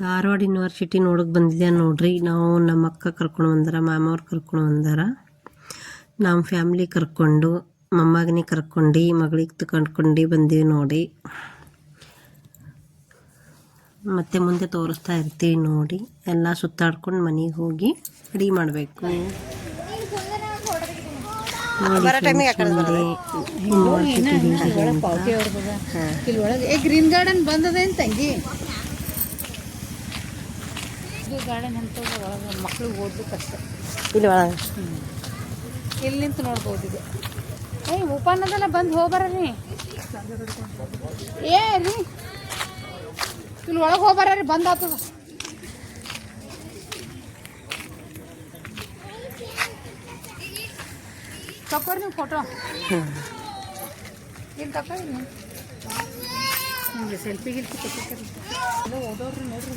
Dharwad university ನೋಡಕ್ಕೆ ಬಂದಿದ್ದೆ ನೋಡ್ರಿ. ನಾವು ನಮ್ಮ ಅಕ್ಕ ಕರ್ಕೊಂಡು ಬಂದಾರ ಮಾಮವ್ರು ಕರ್ಕೊಂಡು ಬಂದಾರ. ನಮ್ಮ ಫ್ಯಾಮ್ಲಿ ಕರ್ಕೊಂಡು ಮೊಮ್ಮಗನಿಗೆ ಕರ್ಕೊಂಡು ಮಗಳಿಗೆ ತಗೊಂಡ್ಕೊಂಡು ಬಂದೀವಿ ನೋಡಿ. ಮತ್ತೆ ಮುಂದೆ ತೋರಿಸ್ತಾ ಇರ್ತೀವಿ ನೋಡಿ. ಎಲ್ಲ ಸುತ್ತಾಡ್ಕೊಂಡು ಮನೆಗೆ ಹೋಗಿ ರೆಡಿ ಮಾಡಬೇಕು. ಗ್ರೀನ್ ಗಾರ್ಡನ್ ಬಂದದೇನು ತಂಗಿ? ಇದು ಗಾರ್ಡನ್ ಅಂತ ಒಳಗೆ ಮಕ್ಳಿಗೆ ಓದ್ಲಿಕ್ಕೆ ಕಷ್ಟ ಇಲ್ಲಿ ಒಳಗೆ? ಇಲ್ಲಿ ನಿಂತು ನೋಡ್ಬೋದು ಇದು. ಏಯ್ ಓಪನ್ ಅದಲ್ಲ ಬಂದು ಹೋಗ್ಬರ್ರಿ. ಏ ರೀ. ಇಲ್ಲಿ ಒಳಗೆ ಹೋಗ್ಬರ್ರಿ ಬಂದ್ ಆತದ. ತಕೋರಿ ನೀವು ಫೋಟೋ ಇಲ್ಲಿ ನೀವು. ನಿಮಗೆ ಸೆಲ್ಫಿ ಗಿಲ್ಫಿ ತಗೋರಿ ಓದೋರು ನೋಡ್ರಿ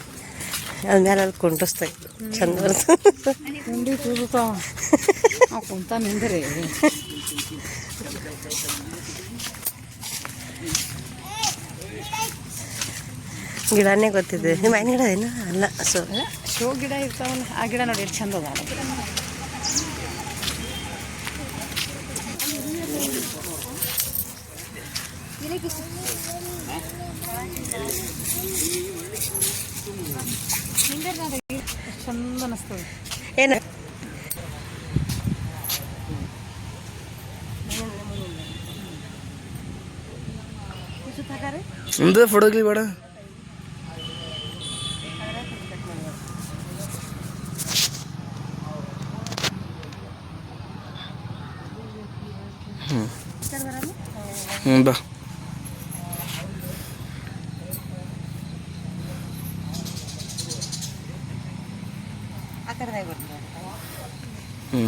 ಅದ ಮೇಲೆ ಅಲ್ಲಿ ಕುಂಡಿಸ್ತಾರೆ ಚಂದ ಕುಂಡಿ ಕೂದುತ್ತಾವ ನಾವು ಕುಂತ ನಿಂದ್ರಿ ಗಿಡನೇ ಗೊತ್ತಿದೆ. ನಿಮ್ಮ ಮನೆ ಗಿಡ ಏನು ಅಲ್ಲ, ಸೊ. ಶೋ ಗಿಡ ಇರ್ತಾವಲ್ಲ, ಆ ಗಿಡ ನೋಡಿ ಎಷ್ಟು ಚಂದ ಅದ ಚಂದ ಅನಿಸ್ತದೆ ಏನು? ನಿಮ್ದು ಫೋಟೋಗ್ಲಿ ಬೇಡ. ಹ್ಞೂ ಬಾ. ಹ್ಞೂ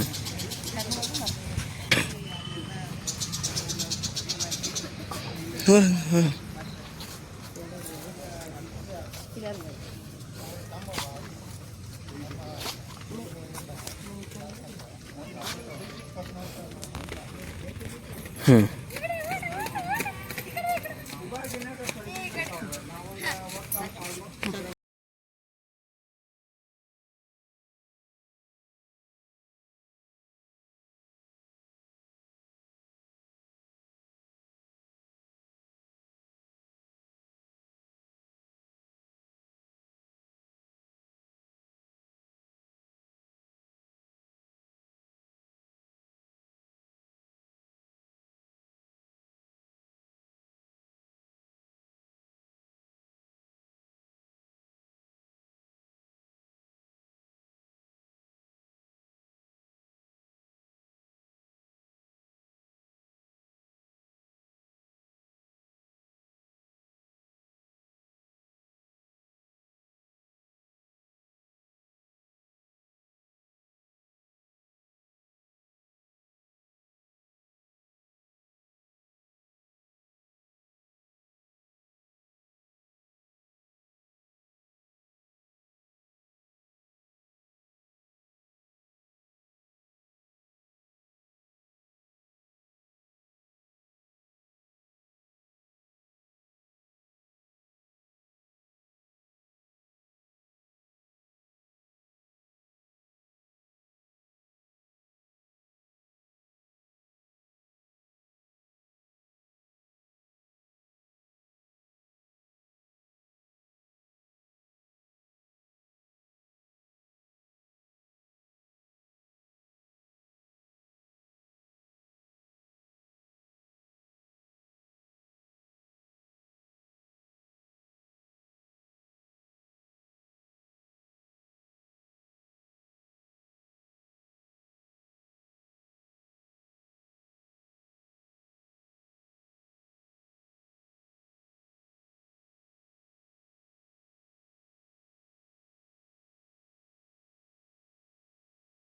ಹ್ಞೂ ಹ್ಞೂ ಹ್ಞೂ